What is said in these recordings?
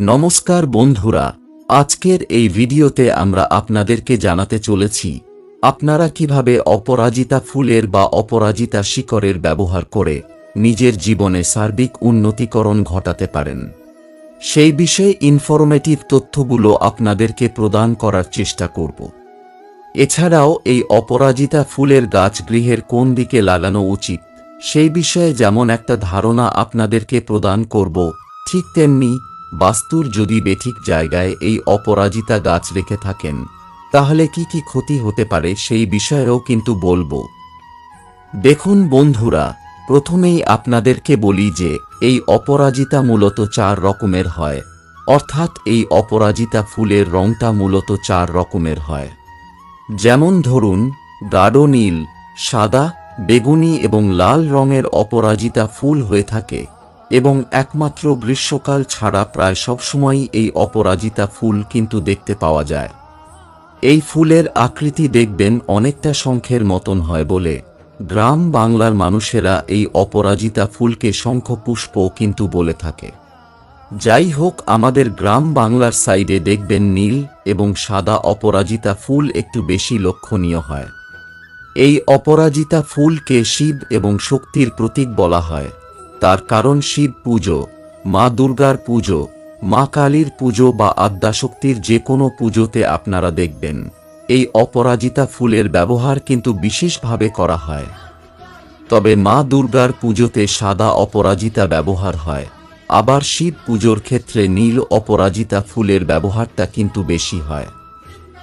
নমস্কার বন্ধুরা, আজকের এই ভিডিওতে আমরা আপনাদেরকে জানাতে চলেছি, আপনারা কীভাবে অপরাজিতা ফুলের বা অপরাজিতা শিকড়ের ব্যবহার করে নিজের জীবনে সার্বিক উন্নতিকরণ ঘটাতে পারেন। সেই বিষয়ে ইনফরমেটিভ তথ্যগুলো আপনাদেরকে প্রদান করার চেষ্টা করব। এছাড়াও এই অপরাজিতা ফুলের গাছ গৃহের কোন দিকে লাগানো উচিত, সেই বিষয়ে যেমন একটা ধারণা আপনাদেরকে প্রদান করব, ঠিক তেমনি বাস্তুর যদি বেঠিক জায়গায় এই অপরাজিতা গাছ রেখে থাকেন, তাহলে কি কি ক্ষতি হতে পারে সেই বিষয়েও কিন্তু বলব। দেখুন বন্ধুরা, প্রথমেই আপনাদেরকে বলি যে এই অপরাজিতা মূলত চার রকমের হয়। অর্থাৎ এই অপরাজিতা ফুলের রংটা মূলত চার রকমের হয়। যেমন ধরুন, গাঢ় নীল, সাদা, বেগুনি এবং লাল রঙের অপরাজিতা ফুল হয়ে থাকে। এবং একমাত্র গ্রীষ্মকাল ছাড়া প্রায় সবসময়ই এই অপরাজিতা ফুল কিন্তু দেখতে পাওয়া যায়। এই ফুলের আকৃতি দেখবেন অনেকটা শঙ্খের মতন হয় বলে। গ্রাম বাংলার মানুষেরা এই অপরাজিতা ফুলকে শঙ্খপুষ্প কিন্তু বলে থাকে। যাই হোক, আমাদের গ্রাম বাংলার সাইডে দেখবেন নীল এবং সাদা অপরাজিতা ফুল একটু বেশি লক্ষণীয় হয়। এই অপরাজিতা ফুলকে শিব এবং শক্তির প্রতীক বলা হয়। তার কারণ শিব পুজো, মা দুর্গার পুজো, মা কালীর পুজো বা আদ্যাশক্তির যে কোনো পুজোতে আপনারা দেখবেন। এই অপরাজিতা ফুলের ব্যবহার কিন্তু বিশেষভাবে করা হয়। তবে মা দুর্গার পুজোতে সাদা অপরাজিতা ব্যবহার হয়। আবার শিব পুজোর ক্ষেত্রে নীল অপরাজিতা ফুলের ব্যবহারটা কিন্তু বেশি হয়।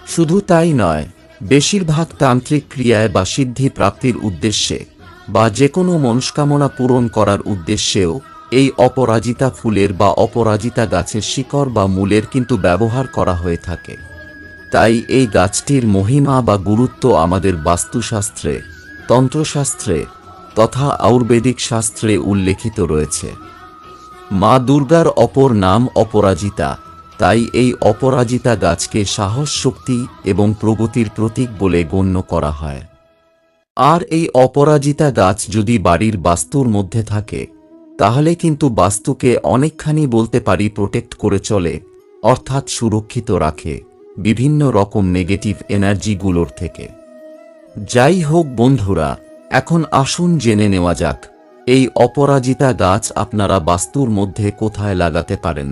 শুধু তাই নয়, বেশিরভাগ তান্ত্রিক ক্রিয়ায় বা সিদ্ধি প্রাপ্তির উদ্দেশ্যে বা যে কোনো মনস্কামনা পূরণ করার উদ্দেশ্যেও এই অপরাজিতা ফুলের বা অপরাজিতা গাছের শিকড় বা মূলের কিন্তু ব্যবহার করা হয়ে থাকে। তাই এই গাছটির মহিমা বা গুরুত্ব আমাদের বাস্তুশাস্ত্রে, তন্ত্রশাস্ত্রে তথা আয়ুর্বেদিক শাস্ত্রে উল্লেখিত রয়েছে। মা দুর্গার অপর নাম অপরাজিতা, তাই এই অপরাজিতা গাছকে সাহস শক্তি এবং প্রগতির প্রতীক বলে গণ্য করা হয়। আর এই অপরাজিতা গাছ যদি বাড়ির বাস্তুর মধ্যে থাকে, তাহলে কিন্তু বাস্তুকে অনেকখানি বলতে পারি প্রোটেক্ট করে চলে, অর্থাৎ সুরক্ষিত রাখে বিভিন্ন রকম নেগেটিভ এনার্জিগুলোর থেকে। যাই হোক বন্ধুরা, এখন আসুন জেনে নেওয়া যাক, এই অপরাজিতা গাছ আপনারা বাস্তুর মধ্যে কোথায় লাগাতে পারেন।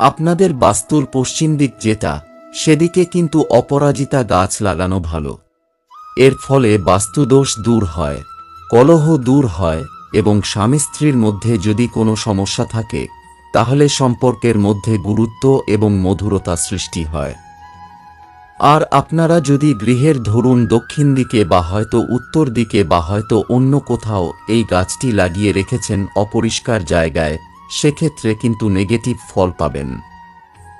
আপনাদের বাস্তুর পশ্চিম দিক যেটা, সেদিকে কিন্তু অপরাজিতা গাছ লাগানো ভালো। এর ফলে বাস্তুদোষ দূর হয়, কলহ দূর হয় এবং স্বামী স্ত্রীর মধ্যে যদি কোনো সমস্যা থাকে, তাহলে সম্পর্কের মধ্যে গুরুত্ব এবং মধুরতা সৃষ্টি হয়। আর আপনারা যদি গৃহের ধরুন দক্ষিণ দিকে বা হয়তো উত্তর দিকে বা হয়তো অন্য কোথাও এই গাছটি লাগিয়ে রেখেছেন অপরিষ্কার জায়গায়, সেক্ষেত্রে কিন্তু নেগেটিভ ফল পাবেন।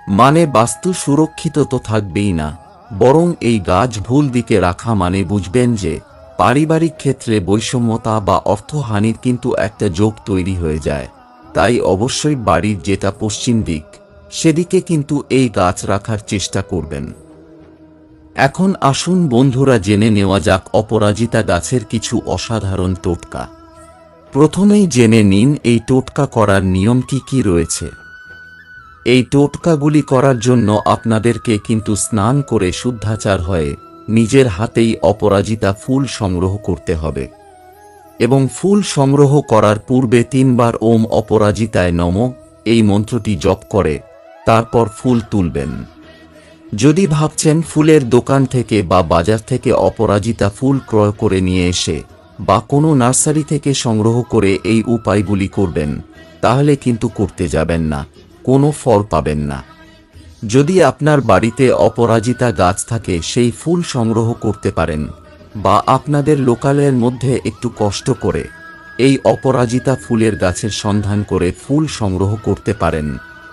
মানে বাস্তু সুরক্ষিত তো থাকবেই না। বরং এই গাছ ভুল দিকে রাখা মানে বুঝবেন যে, পারিবারিক ক্ষেত্রে বৈষম্যতা বা অর্থহানির কিন্তু একটা যোগ তৈরি হয়ে যায়। তাই অবশ্যই বাড়ির যেটা পশ্চিম দিক, সেদিকে কিন্তু এই গাছ রাখার চেষ্টা করবেন। এখন আসুন বন্ধুরা জেনে নেওয়া যাক অপরাজিতা গাছের কিছু অসাধারণ টোটকা। প্রথমেই জেনে নিন এই টোটকা করার নিয়ম কি কি রয়েছে। এই টোটকাগুলি করার জন্য আপনাদেরকে কিন্তু স্নান করে শুদ্ধাচার হয়ে নিজের হাতেই অপরাজিতা ফুল সংগ্রহ করতে হবে। এবং ফুল সংগ্রহ করার পূর্বে তিনবার ওম অপরাজিতায় নম, এই মন্ত্রটি জপ করে, তারপর ফুল তুলবেন। যদি ভাবছেন ফুলের দোকান থেকে বা বাজার থেকে অপরাজিতা ফুল ক্রয় করে নিয়ে এসে বা কোনো নার্সারি থেকে সংগ্রহ করে এই উপায়গুলি করবেন, তাহলে কিন্তু করতে যাবেন না। কোনো ফল পাবেন না। যদি আপনার বাড়িতে অপরাজিতা গাছ থাকে, সেই ফুল সংগ্রহ করতে পারেন বা আপনাদের লোকালের মধ্যে একটু কষ্ট করে এই অপরাজিতা ফুলের গাছের সন্ধান করে ফুল সংগ্রহ করতে পারেন,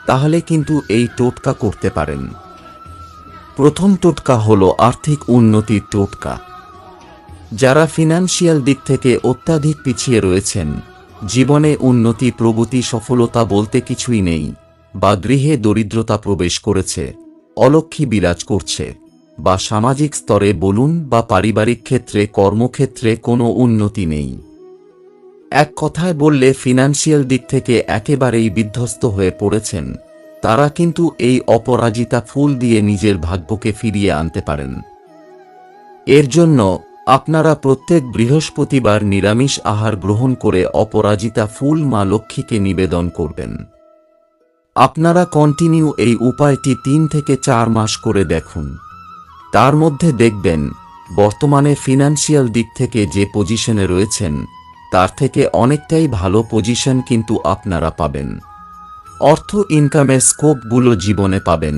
তাহলে কিন্তু এই টোটকা করতে পারেন। প্রথম টোটকা হল আর্থিক উন্নতির টোটকা। যারা ফিনান্সিয়াল দিক থেকে অত্যাধিক পিছিয়ে রয়েছেন, জীবনে উন্নতি, প্রগতি, সফলতা বলতে কিছুই নেই। বা গৃহে দরিদ্রতা প্রবেশ করেছে, অলক্ষী বিরাজ করছে, বা সামাজিক স্তরে বলুন বা পারিবারিক ক্ষেত্রে কর্মক্ষেত্রে কোনো উন্নতি নেই। এক কথায় বললে ফিনান্সিয়াল দিক থেকে একেবারেই বিধ্বস্ত হয়ে পড়েছেন, তারা কিন্তু এই অপরাজিতা ফুল দিয়ে নিজের ভাগ্যকে ফিরিয়ে আনতে পারেন। এর জন্য আপনারা প্রত্যেক বৃহস্পতিবার নিরামিষ আহার গ্রহণ করে অপরাজিতা ফুল মা লক্ষ্মীকে নিবেদন করবেন। আপনারা কন্টিনিউ এই উপায়টি তিন থেকে চার মাস করে দেখুন। তার মধ্যে দেখবেন, বর্তমানে ফিনান্সিয়াল দিক থেকে যে পজিশনে রয়েছেন, তার থেকে অনেকটাই ভালো পজিশন কিন্তু আপনারা পাবেন। অর্থ ইনকামের স্কোপগুলো জীবনে পাবেন।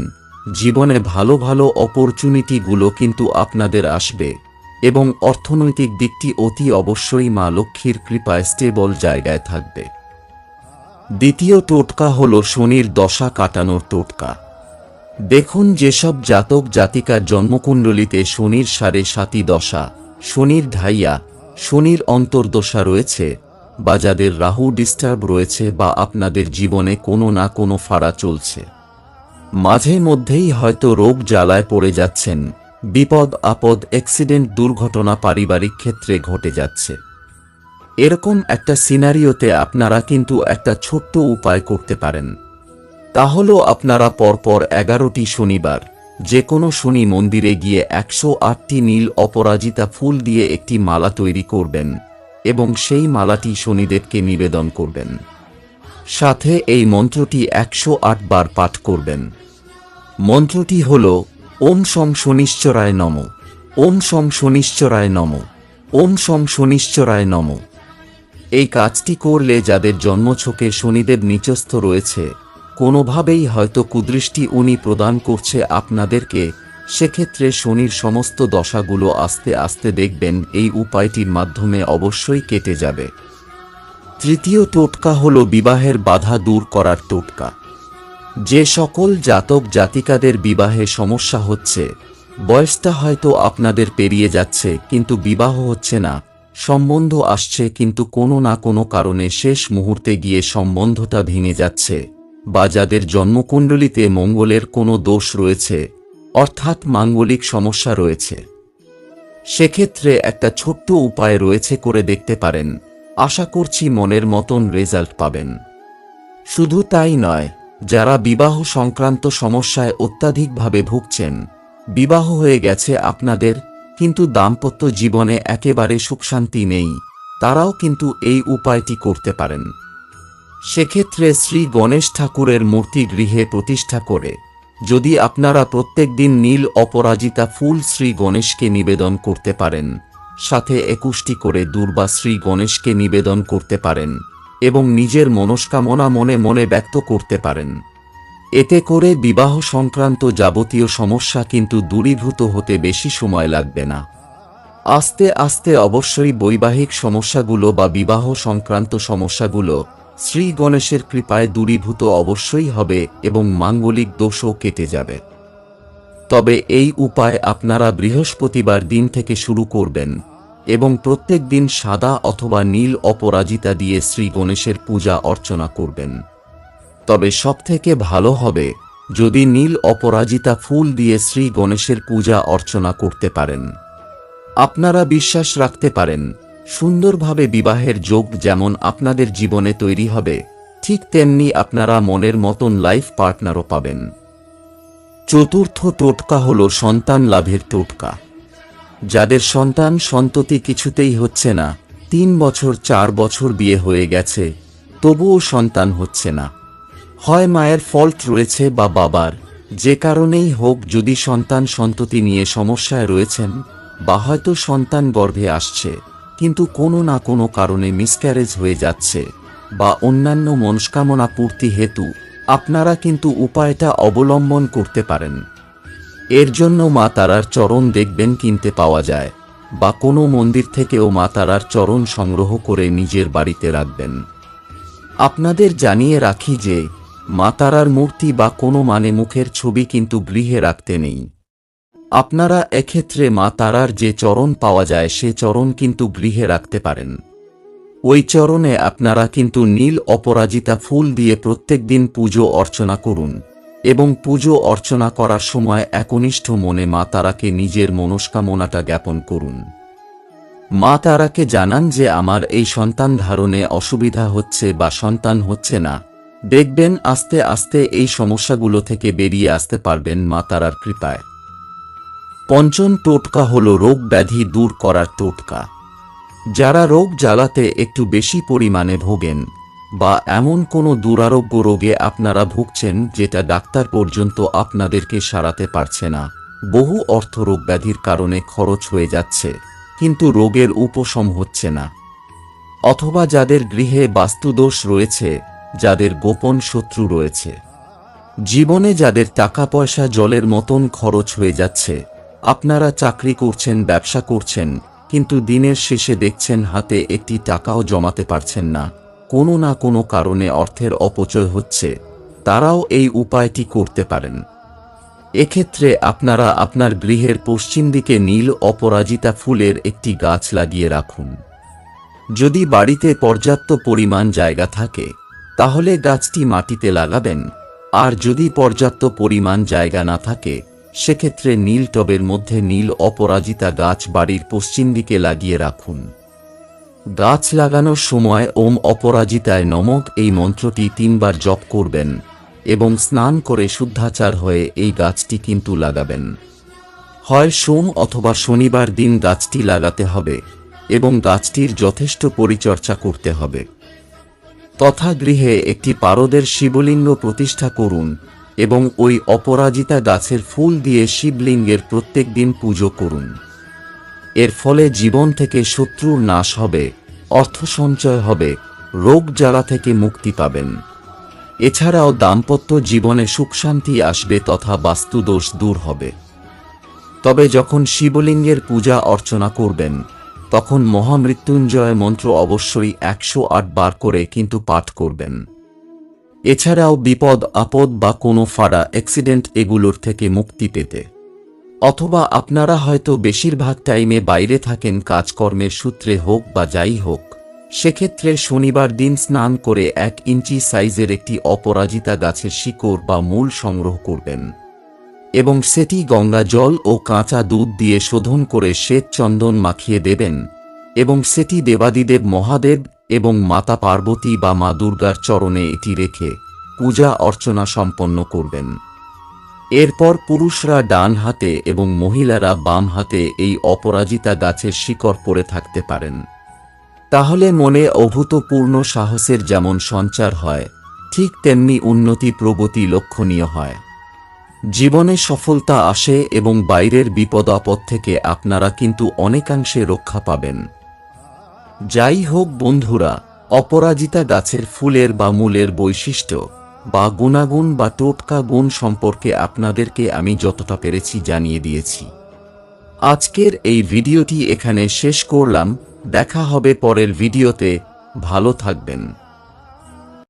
জীবনে ভালো ভালো অপরচুনিটিগুলো কিন্তু আপনাদের আসবে এবং অর্থনৈতিক দিকটি অতি অবশ্যই মা লক্ষ্মীর কৃপায় স্টেবল জায়গায় থাকবে। দ্বিতীয় টোটকা হল শনির দশা কাটানোর টোটকা। দেখুন যেসব জাতক জাতিকার জন্মকুণ্ডলিতে শনির সাড়ে সাতি দশা, শনির ঢাইয়া, শনির অন্তর্দশা রয়েছে বা যাদের রাহু ডিস্টার্ব রয়েছে বা আপনাদের জীবনে কোনো না কোনো ফাড়া চলছে। মাঝে মধ্যেই হয়তো রোগ জ্বালায় পড়ে যাচ্ছেন, বিপদ আপদ, অ্যাক্সিডেন্ট, দুর্ঘটনা, পারিবারিক ক্ষেত্রে ঘটে যাচ্ছে। এরকম একটা সিনারিওতে আপনারা কিন্তু একটা ছোট্ট উপায় করতে পারেন। তা হল আপনারা পরপর এগারোটি শনিবার যে কোনো শনি মন্দিরে গিয়ে একশো আটটি নীল অপরাজিতা ফুল দিয়ে একটি মালা তৈরি করবেন এবং সেই মালাটি শনিদেবকে নিবেদন করবেন। সাথে এই মন্ত্রটি একশো আট বার পাঠ করবেন। মন্ত্রটি হল, ওম সম শনিশ্চরায় নম, ওম সম শনিশ্চরায় নম, ওম সম শনিশ্চরায় নম। এই কাজটি করলে যাদের জন্মছকে শনিদেব নিচস্থ রয়েছে, কোনোভাবেই হয়তো কুদৃষ্টি উনি প্রদান করছে আপনাদেরকে, সেক্ষেত্রে শনির সমস্ত দশাগুলো আস্তে আস্তে দেখবেন, এই উপায়টির মাধ্যমে অবশ্যই কেটে যাবে। তৃতীয় টোটকা হল বিবাহের বাধা দূর করার টোটকা। যে সকল জাতক জাতিকাদের বিবাহে সমস্যা হচ্ছে, বয়সটা হয়তো আপনাদের পেরিয়ে যাচ্ছে, কিন্তু বিবাহ হচ্ছে না। সম্বন্ধ আসছে কিন্তু কোনো না কোনো কারণে শেষ মুহূর্তে গিয়ে সম্বন্ধটা ভেঙে যাচ্ছে। বা যাদের জন্মকুণ্ডলিতে মঙ্গলের কোনো দোষ রয়েছে, অর্থাৎ মাঙ্গলিক সমস্যা রয়েছে। সেক্ষেত্রে একটা ছোট্ট উপায় রয়েছে করে দেখতে পারেন। আশা করছি মনের মতন রেজাল্ট পাবেন। শুধু তাই নয়, যারা বিবাহ সংক্রান্ত সমস্যায় অত্যাধিকভাবে ভুগছেন, বিবাহ হয়ে গেছে আপনাদের কিন্তু দাম্পত্য জীবনে একেবারে সুখশান্তি নেই, তারাও কিন্তু এই উপায়টি করতে পারেন। সেক্ষেত্রে শ্রী গণেশ ঠাকুরের মূর্তি গৃহে প্রতিষ্ঠা করে, যদি আপনারা প্রত্যেক দিন নীল অপরাজিতা ফুল শ্রী গণেশকে নিবেদন করতে পারেন, সাথে একুশটি করে দুর্বা শ্রী গণেশকে নিবেদন করতে পারেন, এবং নিজের মনস্কামনা মনে মনে ব্যক্ত করতে পারেন। এতে করে বিবাহ সংক্রান্ত যাবতীয় সমস্যা কিন্তু দূরীভূত হতে বেশি সময় লাগবে না। আস্তে আস্তে অবশ্যই বৈবাহিক সমস্যাগুলো বা বিবাহ সংক্রান্ত সমস্যাগুলো শ্রী গণেশের কৃপায় দূরীভূত অবশ্যই হবে এবং মাঙ্গলিক দোষও কেটে যাবে। তবে এই উপায় আপনারা বৃহস্পতিবার দিন থেকে শুরু করবেন এবং প্রত্যেক দিন সাদা অথবা নীল অপরাজিতা দিয়ে শ্রী গণেশের পূজা অর্চনা করবেন। তবে সবথেকে ভালো হবে যদি নীল অপরাজিতা ফুল দিয়ে শ্রী গণেশের পূজা অর্চনা করতে পারেন। আপনারা বিশ্বাস রাখতে পারেন, সুন্দরভাবে বিবাহের যোগ যেমন আপনাদের জীবনে তৈরি হবে, ঠিক তেমনি আপনারা মনের মতন লাইফ পার্টনারও পাবেন। চতুর্থ টোটকা হল সন্তান লাভের টোটকা। যাদের সন্তান সন্ততি কিছুতেই হচ্ছে না, তিন বছর চার বছর বিয়ে হয়ে গেছে, তবুও সন্তান হচ্ছে না। হয় মায়ের ফল্ট রয়েছে বা বাবার। যে কারণেই হোক যদি সন্তান সন্ততি নিয়ে সমস্যায় রয়েছেন, বা হয়তো সন্তান গর্ভে আসছে, কিন্তু কোনো না কোনো কারণে মিসক্যারেজ হয়ে যাচ্ছে, বা অন্যান্য মনস্কামনা পূর্তি হেতু আপনারা কিন্তু উপায়টা অবলম্বন করতে পারেন। এর জন্য মা তারার চরণ দেখবেন কিনতে পাওয়া যায়, বা কোনো মন্দির থেকেও মা তারার চরণ সংগ্রহ করে নিজের বাড়িতে রাখবেন। আপনাদের জানিয়ে রাখি যে মা তারার মূর্তি বা কোনো মানে মুখের ছবি কিন্তু গৃহে রাখতে নেই। আপনারা এক্ষেত্রে মা তারার যে চরণ পাওয়া যায়, সে চরণ কিন্তু গৃহে রাখতে পারেন। ওই চরণে আপনারা কিন্তু নীল অপরাজিতা ফুল দিয়ে প্রত্যেক দিন পুজো অর্চনা করুন এবং পুজো অর্চনা করার সময় একনিষ্ঠ মনে মা তারাকে নিজের মনস্কামনাটা জ্ঞাপন করুন। মা তারাকে জানান যে আমার এই সন্তান ধারণে অসুবিধা হচ্ছে বা সন্তান হচ্ছে না। দেখবেন আস্তে আস্তে এই সমস্যাগুলো থেকে বেরিয়ে আসতে পারবেন মা তারার কৃপায়। পঞ্চম টোটকা হল রোগ ব্যাধি দূর করার টোটকা। যারা রোগ জ্বালাতে একটু বেশি পরিমাণে ভোগেন বা এমন কোনো দুরারোগ্য রোগে আপনারা ভুগছেন যেটা ডাক্তার পর্যন্ত আপনাদেরকে সারাতে পারছে না, বহু অর্থ রোগ ব্যাধির কারণে খরচ হয়ে যাচ্ছে, কিন্তু রোগের উপশম হচ্ছে না। অথবা যাদের গৃহে বাস্তুদোষ রয়েছে যাদের গোপন শত্রু রয়েছে। জীবনে যাদের টাকা পয়সা জলের মতন খরচ হয়ে যাচ্ছে, আপনারা চাকরি করছেন, ব্যবসা করছেন, কিন্তু দিনের শেষে দেখছেন হাতে একটি টাকাও জমাতে পারছেন না। কোনো না কোনো কারণে অর্থের অপচয় হচ্ছে। তারাও এই উপায়টি করতে পারেন। এক্ষেত্রে আপনারা আপনার গৃহের পশ্চিম দিকে নীল অপরাজিতা ফুলের একটি গাছ লাগিয়ে রাখুন। যদি বাড়িতে পর্যাপ্ত পরিমাণ জায়গা থাকে তাহলে গাছটি মাটিতে লাগাবেন। আর যদি পর্যাপ্ত পরিমাণ জায়গা না থাকে, সেক্ষেত্রে নীল টবের মধ্যে নীল অপরাজিতা গাছ বাড়ির পশ্চিম দিকে লাগিয়ে রাখুন। গাছ লাগানোর সময় ওম অপরাজিতায় নমক এই মন্ত্রটি তিনবার জপ করবেন এবং স্নান করে শুদ্ধাচার হয়ে এই গাছটি কিন্তু লাগাবেন। হয় সোম অথবা শনিবার দিন গাছটি লাগাতে হবে এবং গাছটির যথেষ্ট পরিচর্যা করতে হবে। তথা গৃহে একটি পারদের শিবলিঙ্গ প্রতিষ্ঠা করুন এবং ওই অপরাজিতা গাছের ফুল দিয়ে শিবলিঙ্গের প্রত্যেক দিন পুজো করুন। এর ফলে জীবন থেকে শত্রুর নাশ হবে, অর্থ সঞ্চয় হবে, রোগ জ্বালা থেকে মুক্তি পাবেন। এছাড়াও দাম্পত্য জীবনে সুখশান্তি আসবে তথা বাস্তুদোষ দূর হবে। তবে যখন শিবলিঙ্গের পূজা অর্চনা করবেন তখন মহামৃত্যুঞ্জয় মন্ত্র অবশ্যই একশো আট বার করে কিন্তু পাঠ করবেন। এছাড়াও বিপদ, আপদ বা কোনো ফাড়া অ্যাক্সিডেন্ট এগুলোর থেকে মুক্তি পেতে। অথবা আপনারা হয়তো বেশিরভাগ টাইমে বাইরে থাকেন, কাজকর্মের সূত্রে হোক বা যাই হোক। সেক্ষেত্রে শনিবার দিন স্নান করে এক ইঞ্চি সাইজের একটি অপরাজিতা গাছের শিকড় বা মূল সংগ্রহ করবেন। এবং সেটি গঙ্গা জল ও কাঁচা দুধ দিয়ে শোধন করে শ্বেত চন্দন মাখিয়ে দেবেন, এবং সেটি দেবাদিদেব মহাদেব এবং মাতা পার্বতী বা মা দুর্গার চরণে এটি রেখে পূজা অর্চনা সম্পন্ন করবেন। এরপর পুরুষরা ডান হাতে এবং মহিলারা বাম হাতে এই অপরাজিতা গাছের শিকড় পরে থাকতে পারেন। তাহলে মনে অভূতপূর্ণ সাহসের যেমন সঞ্চার হয়, ঠিক তেমনি উন্নতি প্রগতি লক্ষণীয় হয়। জীবনে সফলতা আসে এবং বাইরের বিপদ আপদ থেকে আপনারা কিন্তু অনেকাংশে রক্ষা পাবেন। যাই হোক বন্ধুরা, অপরাজিতা গাছের ফুলের বা মূলের বৈশিষ্ট্য বা গুণাগুণ বা টোটকা গুণ সম্পর্কে আপনাদেরকে আমি যতটা পেরেছি জানিয়ে দিয়েছি। আজকের এই ভিডিওটি এখানে শেষ করলাম, দেখা হবে পরের ভিডিওতে, ভালো থাকবেন।